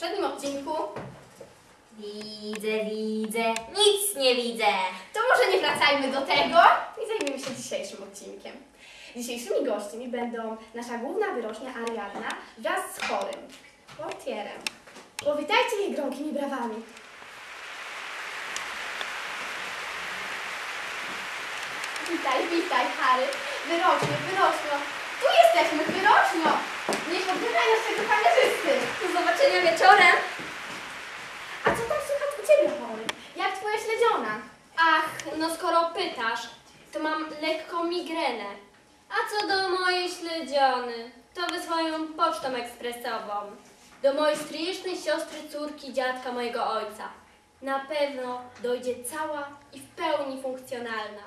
poprzednim odcinku. Widzę, widzę, nic nie widzę. To może nie wracajmy do tego i zajmiemy się dzisiejszym odcinkiem. Dzisiejszymi gośćmi będą nasza główna wyrocznia Ariadna wraz z chorym, portierem. Powitajcie jej gromkimi brawami. Witaj, witaj, Harry. Wyrocznie, wyrocznie. Tu jesteśmy, wy no skoro pytasz, to mam lekką migrenę. A co do mojej śledziony, to wysłałem pocztą ekspresową. Do mojej stryjecznej siostry, córki, dziadka mojego ojca. Na pewno dojdzie cała i w pełni funkcjonalna.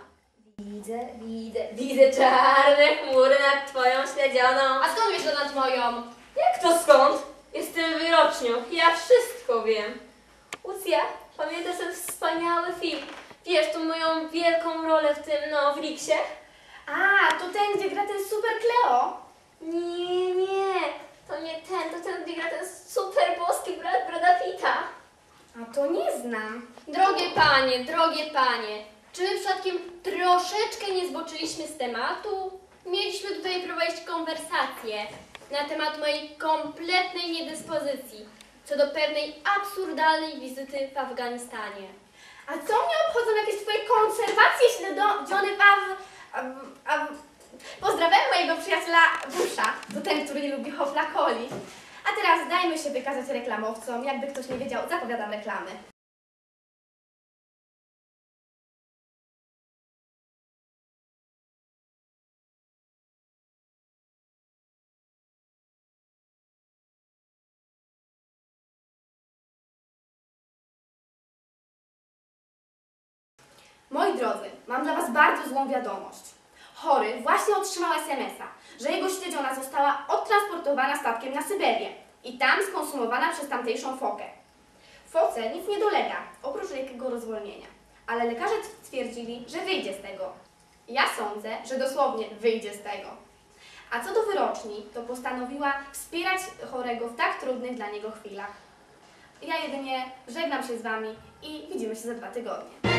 Widzę, widzę, widzę czarne chmury nad twoją śledzioną. A skąd wiesz, że nad moją? Jak to skąd? Jestem wyrocznią, ja wszystko wiem. Lucja, pamiętasz ten wspaniały film? Wiesz, tą moją wielką rolę w tym, no, w Riksie? A, to ten, gdzie gra ten super Cleo. Nie, nie, to nie ten, to ten, gdzie gra ten super boski brat Brada Pitta. A to nie znam. Drogie panie, drogie panie, czy my przypadkiem troszeczkę nie zboczyliśmy z tematu? Mieliśmy tutaj prowadzić konwersację na temat mojej kompletnej niedyspozycji co do pewnej absurdalnej wizyty w Afganistanie. A co mnie Twoje konserwacje śledzione w... Aw... Aw... Aw... Pozdrawiam mojego przyjaciela Busha, to ten, który nie lubi hofla coli. A teraz dajmy się wykazać reklamowcom. Jakby ktoś nie wiedział, zapowiadam reklamy. Moi drodzy, mam dla Was bardzo złą wiadomość. Chory właśnie otrzymał SMS-a, że jego śledziona została odtransportowana statkiem na Syberię i tam skonsumowana przez tamtejszą fokę. Foce nic nie dolega, oprócz lekkiego rozwolnienia, ale lekarze stwierdzili, że wyjdzie z tego. Ja sądzę, że dosłownie wyjdzie z tego. A co do wyroczni, to postanowiła wspierać chorego w tak trudnych dla niego chwilach. Ja jedynie żegnam się z Wami i widzimy się za dwa tygodnie.